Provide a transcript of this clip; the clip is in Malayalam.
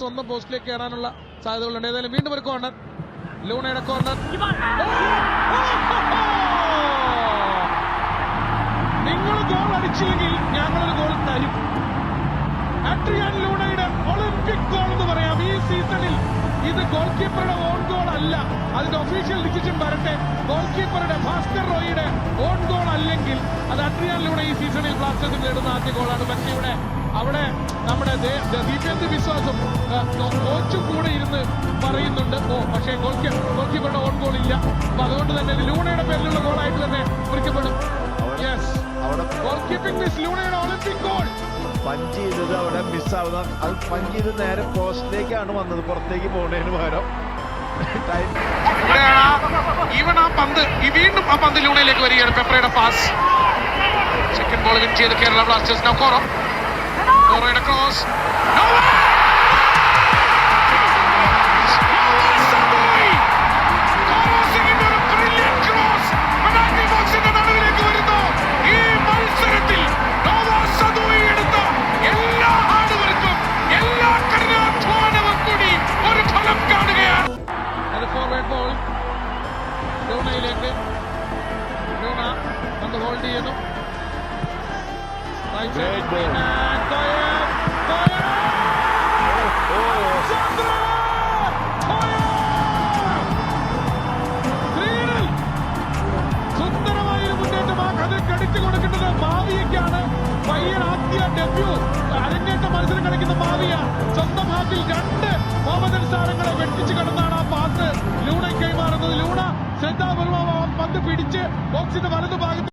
സ്വന്തം പോസ്റ്റിലേക്ക് കയറാനുള്ള സാധ്യതകളുണ്ട്. ഏതായാലും വീണ്ടും ഒരു കോർണർ ലൂണയുടെ കോർണർ നിങ്ങൾ ഗോൾ അടിച്ചില്ലെങ്കിൽ ഞങ്ങളൊരു ഗോൾ തരും. ലൂണയുടെ ലൂണയുടെ അതിന്റെ ഒഫീഷ്യൽ ഡിസിഷൻ വരട്ടെ. ഗോൾ കീപ്പറുടെ ഭാസ്കർ റോയിയുടെ ഓൺ ഗോൾ അല്ലെങ്കിൽ അത് അഡ്രിയാൻ ഈ സീസണിൽ ബ്ലാസ്റ്റേഴ്സ് നേടുന്ന ആദ്യ ഗോളാണ് പക്ഷേ ഇവിടെ അവിടെ നമ്മുടെ ദീപേന്ദ്ര വിശ്വാസം കോച്ചും കൂടെ ഇരുന്ന് പറയുന്നുണ്ട്. ഓ പക്ഷേ ഗോൾ ഗോൾ കീപ്പറുടെ ഓൺ ഗോൾ ഇല്ല. അപ്പൊ അതുകൊണ്ട് തന്നെ ലൂണയുടെ പേരിലുള്ള ഗോളായിട്ട് തന്നെ കുറിക്കപ്പെടും യെസ് അവിടെ ഗോൾ കീപ്പിംഗ് മിസ് ലൂണയുടെ ഒളിമ്പിക് ഗോൾ പഞ്ച് ചെയ്തത് അവിടെ മിസ്സാവുന്ന അത് പഞ്ച് ചെയ്ത് നേരെ പോസ്റ്റിലേക്കാണ് വന്നത്. പുറത്തേക്ക് പോകുന്നതിന് പകരം. ടൈം ഈവൻ ആ പന്ത് വീണ്ടും ആ പന്ത് ലൂണയിലേക്ക് വരികയാണ് പെപ്രയുടെ പാസ് സെക്കൻഡ് ബോൾ വിൻ ചെയ്ത് കേരള ബ്ലാസ്റ്റേഴ്സ് നൗക്കോറോ ക്രോസ് Chandra! ലൂണ ഒന്ന് ഹോൾഡ് ചെയ്യുന്നു. സുന്ദരമായൊരു മുന്നേറ്റം ആ കഥ കടിച്ചു കൊടുക്കേണ്ടത് മാവിയയ്ക്കാണ് പയ്യൻ ആദ്യ ഡെബ്യൂ അരങ്ങേറ്റ മത്സരം കളിക്കുന്ന മാവിയ സ്വന്തം ഹാറ്റിൽ രണ്ട് മോഹമ്മദൻ താരങ്ങളെ വെട്ടിച്ചു കടന്നാണ് ആ പന്ത് പിടിച്ച് ബോക്സിന്റെ വലതു ഭാഗത്ത്